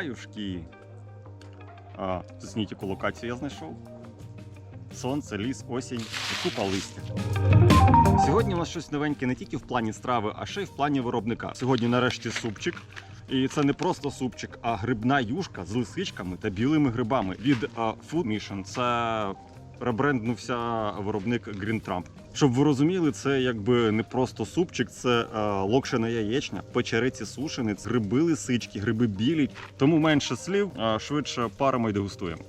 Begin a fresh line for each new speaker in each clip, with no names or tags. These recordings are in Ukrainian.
Раюшки. А, зацініть, яку локацію я знайшов. Сонце, ліс, осінь і купа листя. Сьогодні у нас щось новеньке не тільки в плані страви, а ще й в плані виробника. Сьогодні нарешті супчик. І це не просто супчик, а грибна юшка з лисичками та білими грибами від Food Mission. Це ребренднувся виробник Green Trump. Щоб ви розуміли, це якби не просто супчик, це е, локшена яєчня, печериці сушениць, гриби лисички, гриби білі. Тому менше слів, а швидше паримо і дегустуємо.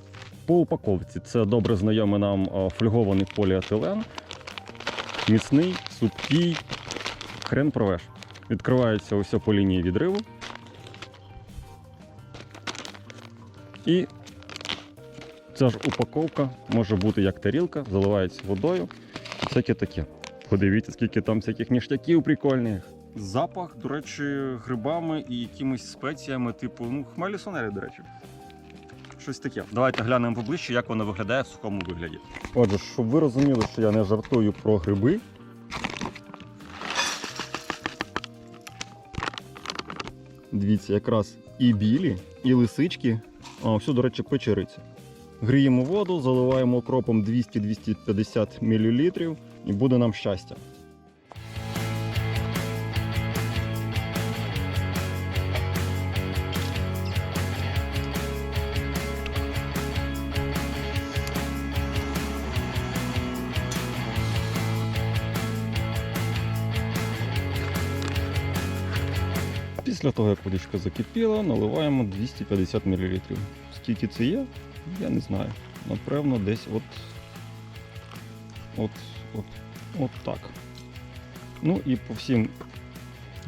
По упаковці це добре знайомий нам е, фольгований поліетилен. Міцний, супкий, хрен провеш. Відкривається усе по лінії відриву. І ця ж упаковка може бути як тарілка, заливається водою. Всяке таке. Подивіться, скільки там всяких ніштяків прикольних. Запах, до речі, грибами і якимись спеціями, типу, ну, хмелі сонелі, до речі. Щось таке. Давайте глянемо поближче, як воно виглядає в сухому вигляді. Отже, щоб ви розуміли, що я не жартую про гриби. Дивіться, якраз і білі, і лисички, а все, до речі, печериці. Гріємо воду, заливаємо окропом 200-250 мл і буде нам щастя. Після того, як водичка закипіла, наливаємо 250 мл. Скільки це є, я не знаю. Напевно, десь от. От, от, от так. Ну і по всім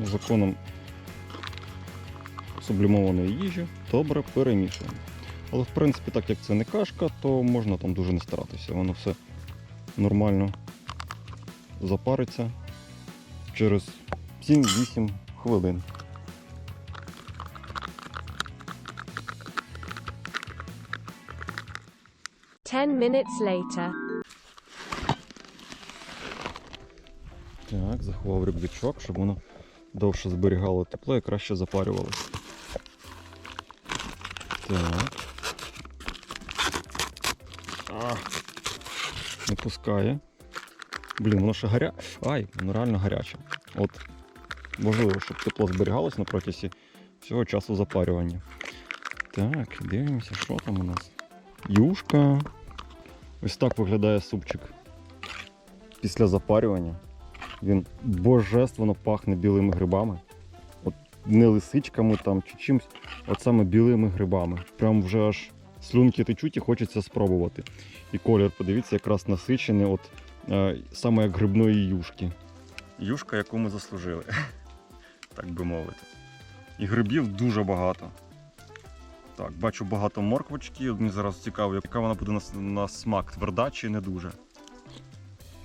законам сублімованої їжі добре перемішуємо. Але в принципі, так як це не кашка, то можна там дуже не старатися. Воно все нормально запариться через 7-8 хвилин.
Ten minutes later.
Так, заховав рюкзачок, щоб воно довше зберігало тепло і краще запарювалося. Так. А, не пускає. Блін, воно ще гаря. Ай, воно реально гаряче. От важливо, щоб тепло зберігалось на протязі всього часу запарювання. Так, дивимося, що там у нас. Юшка. Ось так виглядає супчик після запарювання. Він божественно пахне білими грибами. От не лисичками там чи чимось, от саме білими грибами. Прям вже аж слюнки течуть і хочеться спробувати. І колір, подивіться, якраз насичений, от е, саме як грибної юшки. Юшка, яку ми заслужили, так би мовити. І грибів дуже багато. Так, бачу багато морквочки. Мені зараз цікаво, яка вона буде на, на смак, тверда чи не дуже.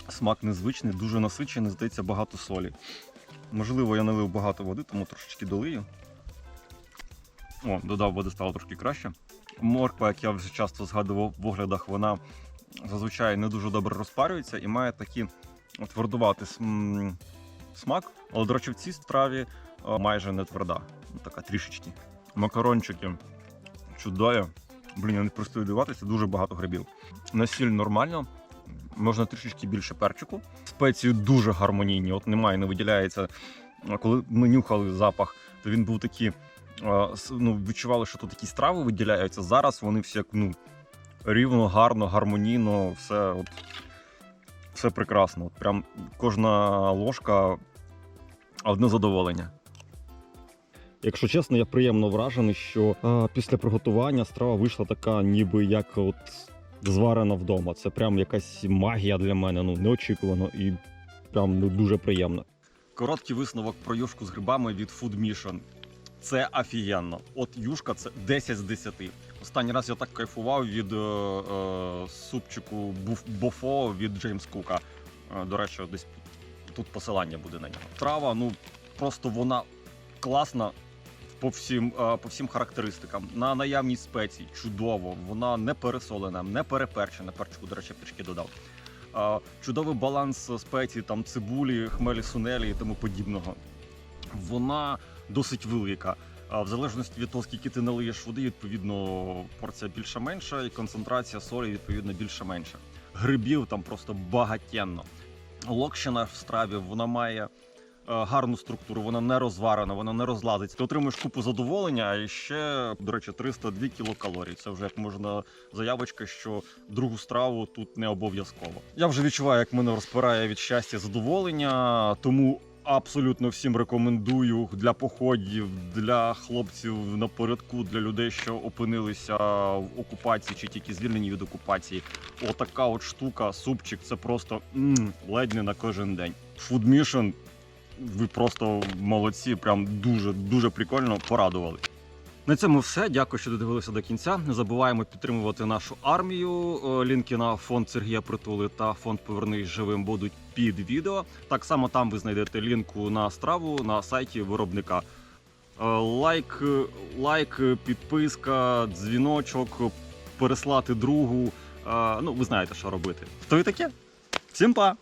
Смак незвичний, дуже насичений, здається, багато солі. Можливо, я налив багато води, тому трошечки долию. О, додав води, стало трошки краще. Морква, як я вже часто згадував в оглядах, вона зазвичай не дуже добре розпарюється і має такий твердуватий смак. Але, до речі, в цій страві е, майже не тверда. Така трішечки. Макарончики чудові. Блін, я не просто дивуватися, дуже багато грибів. На сіль нормально, можна трішечки більше перчику. Спеції дуже гармонійні, от немає, не виділяється. Коли ми нюхали запах, то він був такий. Ну, відчували, що тут якісь трави виділяються. Зараз вони всі як, ну, рівно, гарно, гармонійно, все, от, все прекрасно. От прям кожна ложка одне задоволення. Якщо чесно, я приємно вражений, що а, після приготування страва вийшла така, ніби як от зварена вдома. Це прям якась магія для мене, ну неочікувано і прям ну, дуже приємно. Короткий висновок про юшку з грибами від Food Mission. Це офігенно. От юшка це 10 з 10. Останній раз я так кайфував від е, е, супчику буф, бофо від Джеймс Кука. Е, до речі, десь тут посилання буде на нього. Трава, ну просто вона класна по всім, е, по всім характеристикам. На наявність спецій чудово, вона не пересолена, не переперчена. Перчику, до речі, трішки додав. Е, Чудовий баланс спецій, там цибулі, хмелі, сунелі і тому подібного. Вона досить велика. В залежності від того, скільки ти налиєш води, відповідно, порція більша-менша, і концентрація солі, відповідно, більша-менша. Грибів там просто багатенно. Локщина в страві вона має е, гарну структуру, вона не розварена, вона не розлазиться. Ти отримуєш купу задоволення, і ще, до речі, 302 кілокалорій. Це вже як можна заявочка, що другу страву тут не обов'язково. Я вже відчуваю, як мене розпирає від щастя задоволення, тому. Абсолютно всім рекомендую для походів, для хлопців напередку, для людей, що опинилися в окупації чи тільки звільнені від окупації. Отака от штука, супчик, це просто м, ледь не на кожен день. Food Mission, ви просто молодці, прям дуже дуже прикольно порадували. На цьому все. Дякую, що додивилися до кінця. Не забуваємо підтримувати нашу армію. Е, Лінки на фонд Сергія Притули та фонд Повернись живим будуть під відео. Так само там ви знайдете лінку на страву на сайті виробника. Е, Лайк, лайк, підписка, дзвіночок, переслати другу. Е, Ну, ви знаєте, що робити. То і таке. Всім па!